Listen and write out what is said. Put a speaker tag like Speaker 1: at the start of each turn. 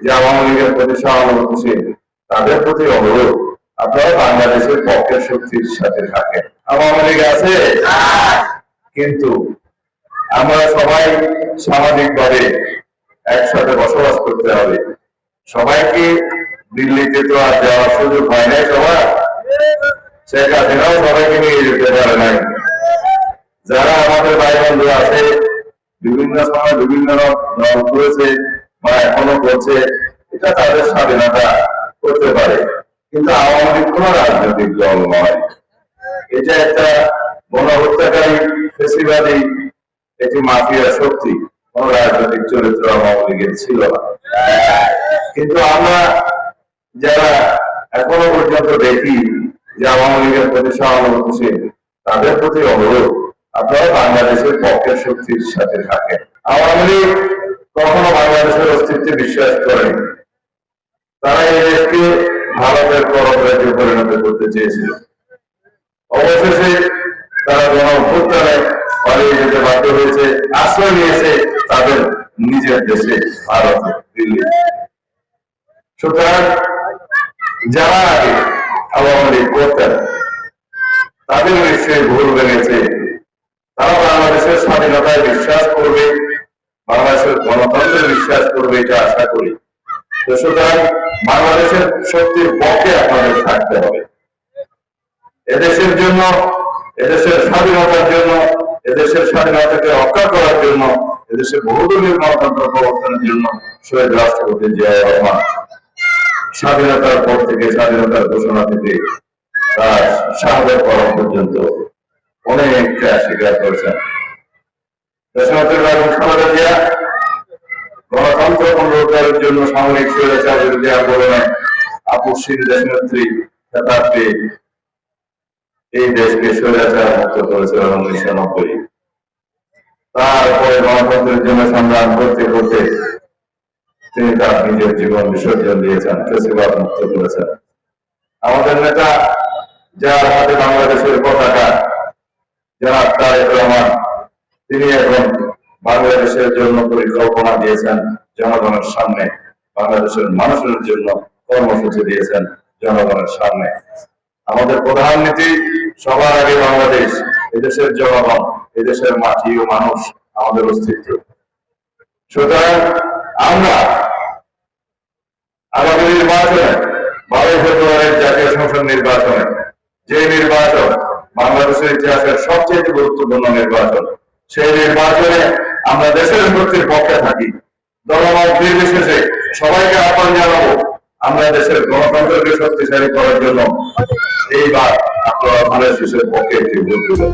Speaker 1: যে আওয়ামী লীগের প্রতি সহানুভূতিশীল তাদের প্রতি অনুরোধ, আপনারা বাংলাদেশের পক্ষের শক্তির সাথে থাকেন। আওয়ামী লীগ আছে? কিন্তু আমরা সবাই সামাজিকভাবে একসাথে বসবাস করতে হবে। সবাইকে দিল্লিতে তো আর যাওয়ার সুযোগ হয় নাই সবার। শেখ হাসিনাও সবাইকে নিয়ে যেতে পারে নাই। যারা আমাদের ভাই বন্ধু আছে, বিভিন্ন সময় বিভিন্ন দল করেছে বা এখনও করছে এটা তাদের স্বাধীনতা করতে পারে। কিন্তু আওয়ামী লীগ কোন রাজনৈতিক দল নয়। এটা একটা গণহত্যাকারী ফেসিবাদী, এটি মাফিয়া শক্তি, কোন রাজনৈতিক চরিত্র আওয়ামী লীগের ছিল না। কিন্তু আমরা যারা এখনও পর্যন্ত দেখি যে আওয়ামী লীগের প্রতি সহানুভূতিশীল তাদের প্রতি অনুরোধ, আপনারা বাংলাদেশের পক্ষের শক্তির সাথে থাকেন। আওয়ামী লীগ কখনো বাংলাদেশের অস্তিত্বে বিশ্বাস করেনি তারা এই দেশকে ভারতের পরব রাজ্যে পরিণত করতে চেয়েছিল। অবশেষে তারা গণ অভ্যুত্থানে পালিয়ে যেতে বাধ্য হয়েছে, আশ্রয় নিয়েছে তাদের নিজের দেশে, ভারতে, দিল্লি। সুতরাং যারা আগে আওয়ামী লীগ করতেন, তাদের নিশ্চয়ই ভুল ভেঙেছে। তারা বাংলাদেশের স্বাধীনতায় বিশ্বাস করবে বাংলাদেশের গণতন্ত্রে বিশ্বাস করবে এটা আশা করি। তো সুতরাং বাংলাদেশের শক্তির পক্ষে আপনাদের থাকতে হবে। এদেশের জন্য, এদেশের স্বাধীনতার জন্য, এদেশের স্বাধীনতাকে রক্ষা করার জন্য এদেশের বহুদলীয় গণতন্ত্র প্রবর্তনের জন্য শহীদ রাষ্ট্রপতি জিয়া রহমান স্বাধীনতার পর থেকে, স্বাধীনতার ঘোষণা থেকে তার শাহাদের পরম পর্যন্ত অনেক ত্যাগ স্বীকার করেছেন। গণতন্ত্র পুনরুদ্ধারের জন্য সামরিক স্বৈরাচার বিরোধী আন্দোলনে আপসীন দেশনেত্রী পেয়ে এই দেশকে স্বৈরাচার মুক্ত করেছিলেন উনিশশো নব্বই। তারপরে গণতন্ত্রের জন্য সংগ্রাম করতে করতে তিনি তার নিজের জীবন বিসর্জন দিয়েছেন, ফেসিবাদ মুক্ত করেছেন। আমাদের নেতা যার হাতে বাংলাদেশের পতাকা যারা তারেক রহমান তিনি এখন বাংলাদেশের জন্য পরিকল্পনা দিয়েছেন জনগণের সামনে, বাংলাদেশের মানুষের জন্য কর্মসূচি দিয়েছেন জনগণের সামনে। আমাদের প্রধান নীতি, সবার আগে বাংলাদেশ, এদেশের জনগণ, এদেশের মাটি ও মানুষ আমাদের অস্তিত্ব। সুতরাং আমরা আমাদের নির্বাচনে বারোই ফেব্রুয়ারির জাতীয় সংসদ নির্বাচনে যে নির্বাচন বাংলাদেশের ইতিহাসের সবচেয়ে গুরুত্বপূর্ণ নির্বাচন সেই নির্বাচনে আমরা দেশের শক্তির পক্ষে থাকি। দলমত নির্বিশেষে সবাইকে আহ্বান জানাব, আমরা দেশের গণতন্ত্রকে শক্তিশালী করার জন্য। এইবার আপনারা শীষের পক্ষে একটি ভোট দেবেন।